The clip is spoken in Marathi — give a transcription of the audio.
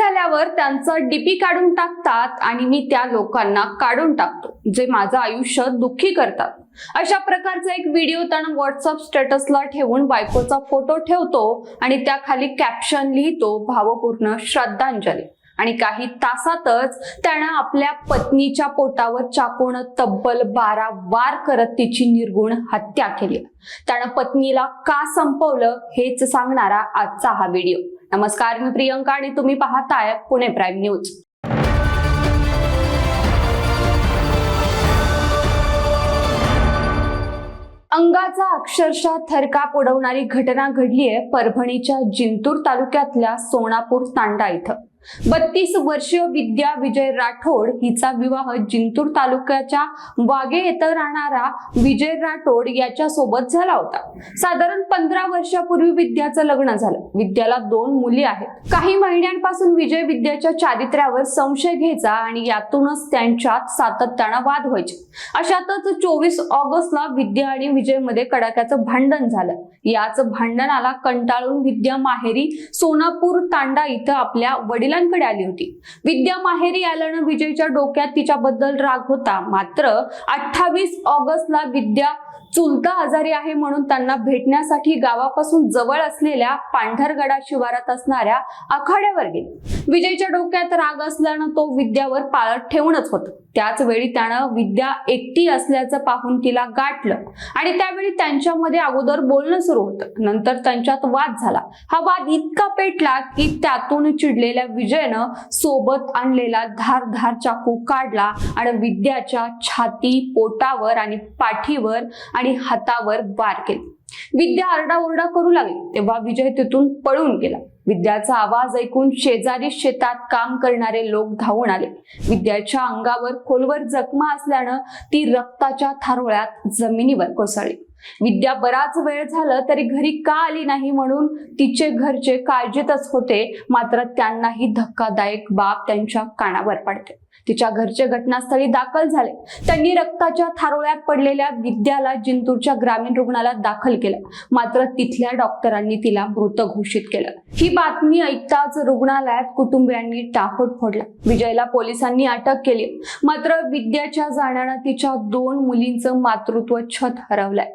झाल्यावर त्यांचं डीपी काढून टाकतात आणि मी त्या लोकांना काढून टाकतो जे माझं आयुष्य दुःखी करतात. अशा प्रकारचा एक व्हिडिओ त्यानं व्हॉट्सअप स्टेटसला ठेवून बायकोचा फोटो ठेवतो आणि त्याखाली कॅप्शन लिहितो भावपूर्ण श्रद्धांजली. आणि काही तासातच त्यानं आपल्या पत्नीच्या पोटावर चाकून तब्बल बारा वार करत तिची निर्गुण हत्या केली. त्यानं पत्नीला का संपवलं हेच सांगणारा आजचा हा व्हिडिओ. नमस्कार मी प्रियंका आणि तुम्ही पाहताय पुणे प्राईम न्यूज. अंगाचा अक्षरशः थरकाप उडवणारी घटना घडलीय परभणीच्या जिंतूर तालुक्यातल्या सोनापूर तांडा इथं. बत्तीस वर्षीय विद्या विजय राठोड हिचा विवाह जिंतूर तालुक्याच्या वागे येथे राहणारा विजय राठोड याच्या सोबत झाला होता. साधारण पंधरा वर्षापूर्वी विद्याचं लग्न झालं. विद्याला दोन मुली आहेत. काही महिन्यांपासून विजय विद्याच्या चारित्र्यावर संशय घ्यायचा आणि यातूनच त्यांच्यात सातत्यानं वाद व्हायचे. अशातच चोवीस ऑगस्टला विद्या आणि विजयमध्ये कडाक्याचं भांडण झालं. याच भांडणाला कंटाळून विद्या माहेरी सोनापूर तांडा इथं आपल्या वडील वडिलांकडे आली होती. विद्या माहेरी आल्यानं विजयच्या डोक्यात तिच्याबद्दल राग होता. मात्र अठ्ठावीस ऑगस्टला विद्या चुलता आजारी आहे म्हणून त्यांना भेटण्यासाठी गावापासून जवळ असलेल्या पांढरगडा शिवारात असणाऱ्या आखाड्यावर गेले. विजयच्या डोक्यात राग असल्यानं तो विद्यावर पाळत ठेवूनच होत. त्याच वेळी त्यानं विद्या एकटी असल्याचं पाहून तिला गाठलं आणि त्यावेळी त्यांच्यामध्ये अगोदर बोलणं सुरू होतं. नंतर त्यांच्यात वाद झाला. हा वाद इतका पेटला की त्यातून चिडलेल्या विजयनं सोबत आणलेला धारधार चाकू काढला आणि विद्याच्या छाती पोटावर आणि पाठीवर आणि हातावर वार केले. विद्या आरडाओरडा करू लागली. तेव्हा विजय तिथून पळून गेला. विद्याचा आवाज ऐकून शेजारी शेतात काम करणारे लोक धावून आले. विद्याच्या अंगावर खोलवर जखमा असल्यानं ती रक्ताच्या थारोळ्यात जमिनीवर कोसळली. विद्या बराच वेळ झालं तरी घरी का आली नाही म्हणून तिचे घरचे काळजीतच होते. मात्र त्यांनाही धक्कादायक बाब त्यांच्या कानावर पडते. तिच्या घरचे घटनास्थळी दाखल झाले. त्यांनी रक्ताच्या थारोळ्यात पडलेल्या विद्याला जिंतूरच्या ग्रामीण रुग्णालयात दाखल केलं. मात्र तिथल्या डॉक्टरांनी तिला मृत घोषित केलं. ही बातमी ऐकताच रुग्णालयात कुटुंबियांनी टाकोट फोडला. विजयला पोलिसांनी अटक केली. मात्र विद्याच्या जाण्यानं तिच्या दोन मुलींचं मातृत्व छत हरवलंय.